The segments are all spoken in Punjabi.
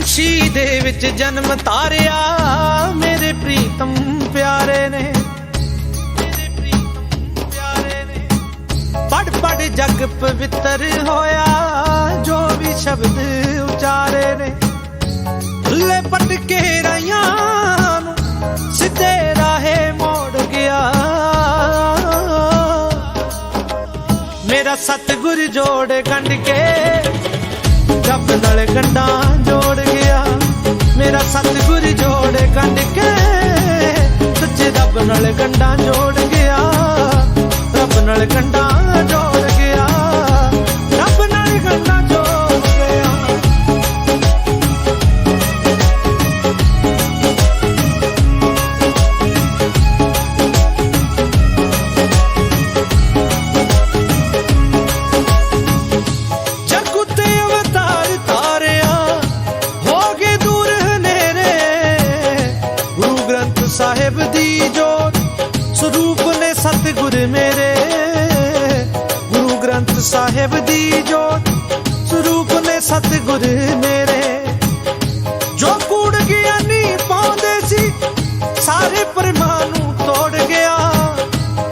ਕਾਂਸ਼ੀ ਦੇ ਵਿੱਚ ਜਨਮ ਤਾਰਿਆ। ਮੇਰੇ ਪ੍ਰੀਤਮ ਪਿਆਰੇ ਨੇ। ਪ੍ਰੀਤਮ ਪਿਆਰੇ ਪੜ ਪੜ ਜਗ ਪਵਿੱਤਰ ਹੋਇਆ। ਜੋ ਵੀ ਸ਼ਬਦ ਉਚਾਰੇ ਨੇ। ਭੁੱਲੇ ਪਟ ਕੇ ਰਾਈਆਂ ਨੂੰ ਸਿੱਧੇ ਰਾਹੇ ਮੋੜ ਗਿਆ। ਮੇਰਾ ਸਤਿਗੁਰ ਜੋੜ ਗੰਢ ਕੇ। ਜੱਬ ਨਾਲ ਗੰਢਾਂ ਜੋੜ ਕੇ ਸੱਚੇ ਰੱਬ ਨਾਲ ਗੰਡਾ ਜੋੜ ਗ੍ਰੰਥ ਸਾਹਿਬ ਦੀ ਜੋਤ ਸਰੂਪ ਨੇ ਸਤਿਗੁਰ ਮੇਰੇ। ਜੋ ਕੂੜ ਗਿਆਨੀ ਪਾਉਂਦੇ ਸੀ, ਸਾਰੇ ਪਰਮਾਨ ਨੂੰ ਤੋੜ ਗਿਆ।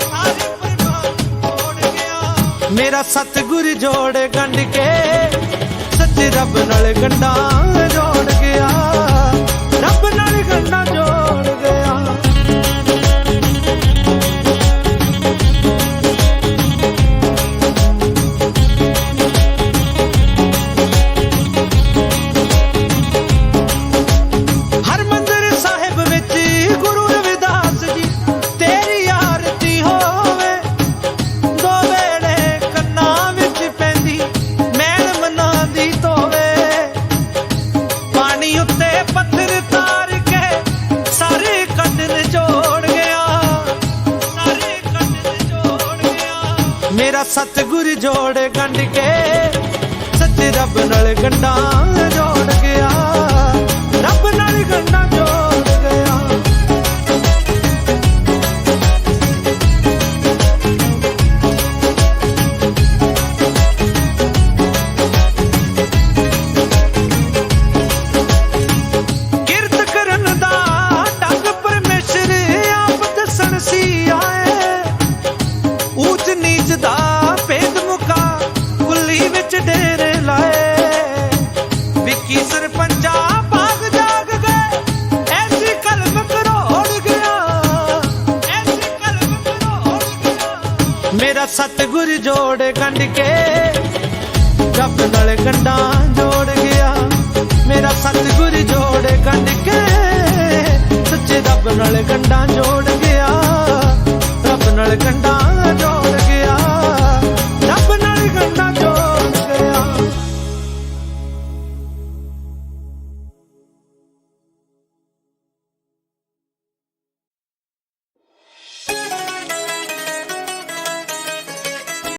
ਸਾਰੇ ਪਰਮਾਨ ਨੂੰ ਤੋੜ ਗਿਆ। ਮੇਰਾ ਸਤਿਗੁਰ ਜੋੜ ਗੰਢ ਕੇ, ਸੱਚ ਰੱਬ ਨਾਲ ਗੰਢਾਂ। ਮੇਰਾ ਸਤਿਗੁਰ ਜੋੜ ਗੰਢ ਕੇ ਸੱਚ ਰੱਬ ਨਾਲ ਗੰਢਾਂ ਜੋੜ ਗਿਆ। ਮੇਰਾ ਸਤਿਗੁਰ ਜੋੜ ਕੰਡ ਕੇ ਰੱਬ ਨਾਲ ਗੰਢਾਂ ਜੋੜ ਗਿਆ। ਮੇਰਾ ਸਤਿਗੁਰ ਜੋੜ ਗੰਢ ਕੇ, ਸੱਚੇ ਰੱਬ ਨਾਲ ਗੰਢਾਂ ਜੋੜ ਗਿਆ। ਰੱਬ ਨਾਲ ਗੰਢਾਂ ਜੋੜ